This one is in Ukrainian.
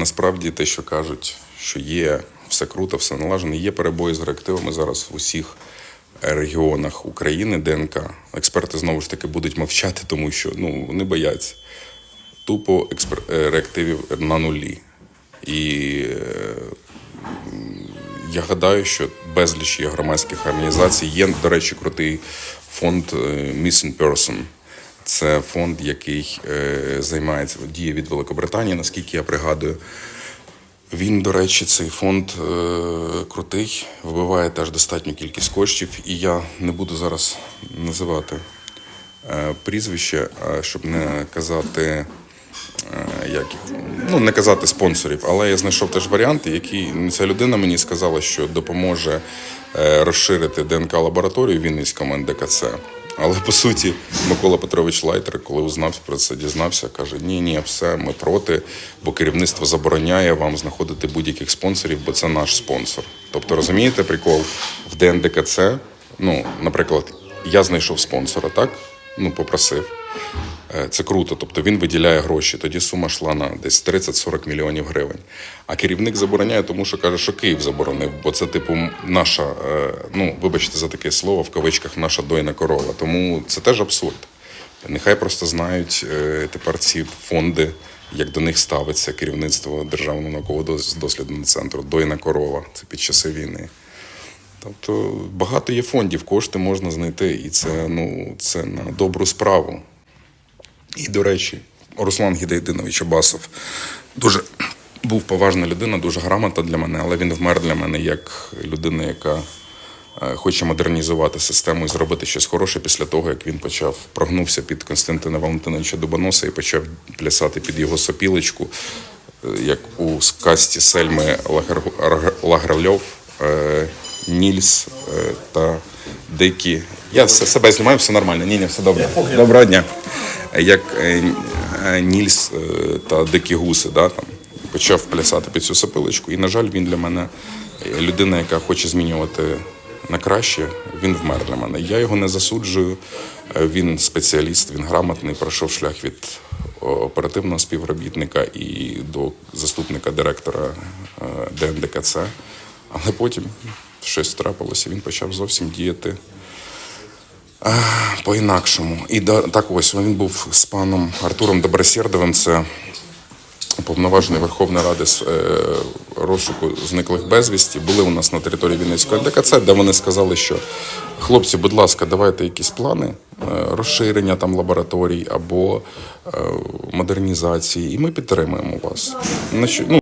Насправді те, що кажуть, що є все круто, все налажено, є перебої з реактивами зараз в усіх регіонах України ДНК. Експерти знову ж таки будуть мовчати, тому що ну вони бояться. Тупо експер... е, реактивів на нулі. І е, я гадаю, що безліч є громадських організацій. Є, до речі, крутий фонд е, Missing Person. Це фонд, який е, займається діє від Великобританії, наскільки я пригадую. Він, до речі, цей фонд е, крутий, вибиває теж достатню кількість коштів, і я не буду зараз називати е, прізвище, щоб не казати, е, як, ну, не казати спонсорів, але я знайшов теж варіанти, які ця людина мені сказала, що допоможе е, розширити ДНК лабораторію Вінницькому НДКЦ. Але по суті, Микола Петрович Лайтер, коли узнав про це, дізнався, каже: ні, ні, все, ми проти, бо керівництво забороняє вам знаходити будь-яких спонсорів, бо це наш спонсор. Тобто, розумієте, прикол в ДНДКЦ, ну, наприклад, я знайшов спонсора, так? Ну, попросив. Е, Це круто, тобто він виділяє гроші. Тоді сума йшла на десь 30-40 мільйонів гривень. А керівник забороняє, тому що каже, що Київ заборонив, бо це типу наша, е, ну вибачте за таке слово, в кавичках наша дойна корова. Тому це теж абсурд. Нехай просто знають е, тепер ці фонди, як до них ставиться керівництво Державного науково-дослідного центру Дойна корова. Це під часи війни. Тобто багато є фондів, кошти можна знайти, і це ну це на добру справу. І, до речі, Руслан Гідейдинович Абасов дуже був поважна людина, дуже грамотна для мене, але він вмер для мене як людина, яка е, хоче модернізувати систему і зробити щось хороше після того, як він почав прогнувся під Константина Валентиновича Дубоноса і почав плясати під його сопілочку, е, як у сказці Сельми Лагерльов, е, Нільс та Дикі. Я все себе знімаю, все нормально. Ні, ні, все добре. Доброго дня. Як е, е, Нільс е, та Дикі Гуси, да, там, почав плясати під цю сопилочку. І, на жаль, він для мене людина, яка хоче змінювати на краще, він вмер для мене. Я його не засуджую. Він спеціаліст, він грамотний, пройшов шлях від оперативного співробітника і до заступника директора ДНДКЦ. Але потім щось трапилося, він почав зовсім діяти по-інакшому. І так ось він був з паном Артуром Добросєрдовим. Це уповноважений Верховної Ради з е, розшуку зниклих безвісті. Були у нас на території Вінницького НДКЦ, де вони сказали, що хлопці, будь ласка, давайте якісь плани е, розширення там лабораторій або е, модернізації, і ми підтримуємо вас. Ну,